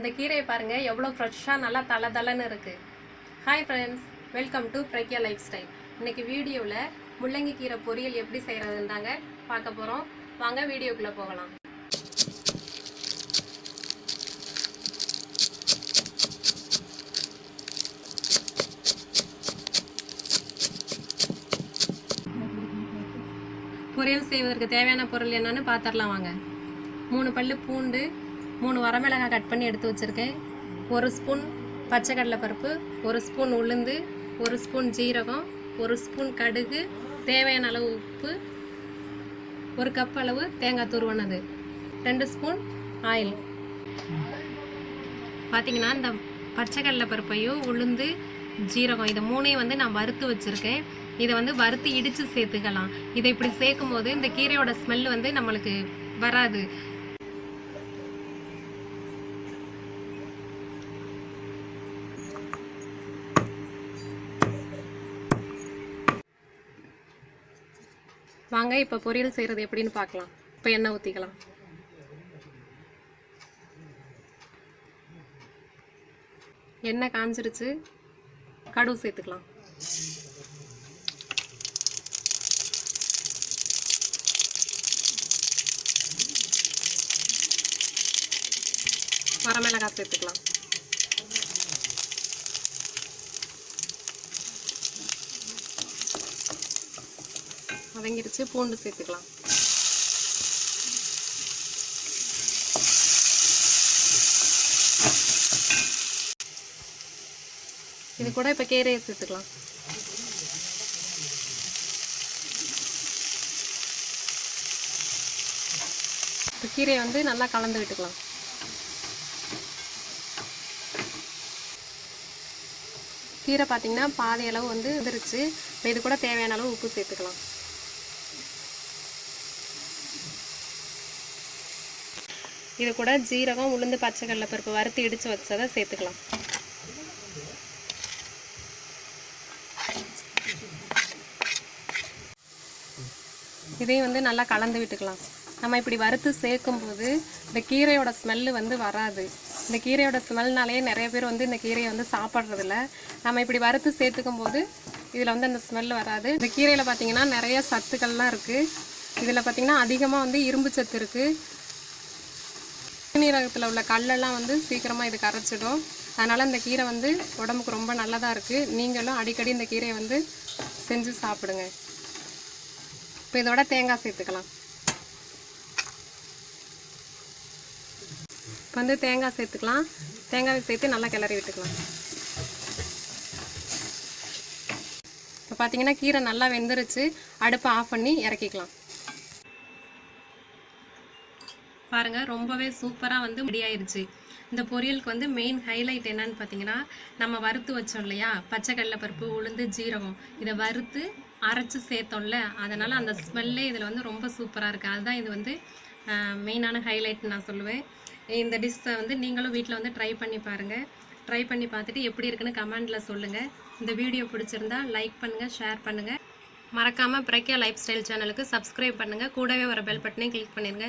இந்த கீரையை பாருங்கள் எவ்வளோ ஃப்ரெஷ்ஷாக நல்லா தலை தலைன்னு இருக்குது hi friends welcome to Pragya life style இன்னைக்கு வீடியோவில் முள்ளங்கி கீரை பொரியல் எப்படி செய்கிறதுன்னு தாங்க பார்க்க போகிறோம் வாங்க வீடியோக்குள்ளே போகலாம். பொரியல் செய்வதற்கு தேவையான பொருள் என்னன்னு பார்த்துடலாம் வாங்க. மூணு பல்லு பூண்டு மூணு வரமிளகாய் கட் பண்ணி எடுத்து வச்சுருக்கேன். ஒரு ஸ்பூன் பச்சை கடலை பருப்பு ஒரு ஸ்பூன் உளுந்து ஒரு ஸ்பூன் ஜீரகம் ஒரு ஸ்பூன் கடுகு தேவையான அளவு உப்பு ஒரு கப் அளவு தேங்காய் துருவனது ரெண்டு ஸ்பூன் ஆயில். பார்த்தீங்கன்னா இந்த பச்சை கடலை பருப்பையும் உளுந்து ஜீரகம் இதை மூணையும் வந்து நான் வறுத்து வச்சுருக்கேன். இதை வந்து வறுத்து இடித்து சேர்த்துக்கலாம். இதை இப்படி சேர்க்கும் போது இந்த கீரையோட ஸ்மெல் வந்து நம்மளுக்கு வராது. வாங்க இப்போ பொரியல் செய்கிறது எப்படின்னு பார்க்கலாம். இப்போ எண்ணெய் ஊற்றிக்கலாம் எண்ணெய் காஞ்சிருச்சு. கடுகு சேர்த்துக்கலாம். வரமிளகாய் சேர்த்துக்கலாம். வதங்கிடுச்சு பூண்டு சேர்த்துக்கலாம். இது கூட இப்போ கீரையை சேர்த்துக்கலாம். இப்போ கீரையை வந்து நல்லா கலந்து விட்டுக்கலாம். கீரை பார்த்தீங்கன்னா பாதி அளவு வந்து வந்துருச்சு. இப்போ இது கூட தேவையான அளவு உப்பு சேர்த்துக்கலாம். இது கூட ஜீரகம் உளுந்து பச்சை கடலை பருப்பு வறுத்து இடித்து வச்சதை சேர்த்துக்கலாம். இதையும் வந்து நல்லா கலந்து விட்டுக்கலாம். நம்ம இப்படி வறுத்து சேர்க்கும்போது இந்த கீரையோட ஸ்மெல்லு வந்து வராது. இந்த கீரையோட ஸ்மெல்னாலேயே நிறைய பேர் வந்து இந்த கீரையை வந்து சாப்பிட்றதில்ல. நம்ம இப்படி வறுத்து சேர்த்துக்கும் போது இதில் வந்து அந்த ஸ்மெல் வராது. இந்த கீரையில் பார்த்தீங்கன்னா நிறைய சத்துக்கள்லாம் இருக்குது இதில் பார்த்தீங்கன்னா அதிகமாக வந்து இரும்பு சத்து இருக்குது சிறுநீரகத்தில் உள்ள கல்லெல்லாம் வந்து சீக்கிரமாக இது கரைச்சிடும். அதனால் இந்த கீரை வந்து உடம்புக்கு ரொம்ப நல்லதாக இருக்குது நீங்களும் அடிக்கடி இந்த கீரையை வந்து செஞ்சு சாப்பிடுங்க. இப்போ இதோட தேங்காய் சேர்த்துக்கலாம். இப்போ வந்து தேங்காய் சேர்த்துக்கலாம். தேங்காய் சேர்த்து நல்லா கிளறி விட்டுக்கலாம். இப்போ பார்த்தீங்கன்னா கீரை நல்லா வெந்துருச்சு. அடுப்பை ஆஃப் பண்ணி இறக்கிக்கலாம். பாருங்கள் ரொம்பவே சூப்பராக வந்து முடியாயிருச்சு இந்த பொரியலுக்கு வந்து மெயின் ஹைலைட் என்னன்னு பார்த்தீங்கன்னா நம்ம வறுத்து வச்சோம் இல்லையா? பச்சை கடலைப்பருப்பு உளுந்து ஜீரகம். இதை வறுத்து அரைச்சி சேர்த்தோம்ல அதனால் அந்த ஸ்மெல்லே இதில் வந்து ரொம்ப சூப்பராக இருக்குது அதுதான் இது வந்து மெயினான ஹைலைட் நான் சொல்லுவேன். இந்த டிஷ்ஷை வந்து நீங்களும் வீட்டில் வந்து ட்ரை பண்ணி பாருங்கள் ட்ரை பண்ணி பார்த்துட்டு எப்படி இருக்குன்னு கமெண்டில் சொல்லுங்கள் இந்த வீடியோ பிடிச்சிருந்தா லைக் பண்ணுங்கள் ஷேர் பண்ணுங்கள் மறக்காமல் பிரக்யா லைஃப் ஸ்டைல் சேனலுக்கு சப்ஸ்கிரைப் பண்ணுங்கள் கூடவே ஒரு பெல் பட்டனையும் கிளிக் பண்ணிடுங்க